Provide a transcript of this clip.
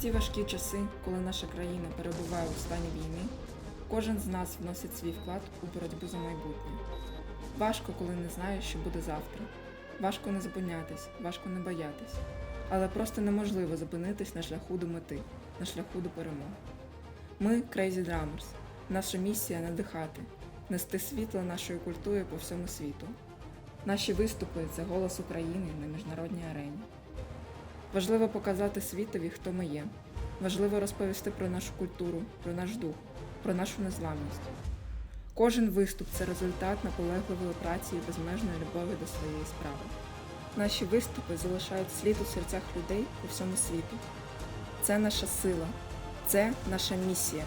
ці важкі часи, коли наша країна перебуває у стані війни, кожен з нас вносить свій вклад у боротьбу за майбутнє. Важко, коли не знаєш, що буде завтра. Важко не зупинятись, важко не боятись. Але просто неможливо зупинитись на шляху до мети, на шляху до перемоги. Ми Crazy Drummers. Наша місія надихати, нести світло нашої культури по всьому світу. Наші виступи це голос України на міжнародній арені. Важливо показати світові, хто ми є. Важливо розповісти про нашу культуру, про наш дух, про нашу незламність. Кожен виступ це результат наполегливої праці і безмежної любові до своєї справи. Наші виступи залишають слід у серцях людей по всьому світу. Це наша сила, це наша місія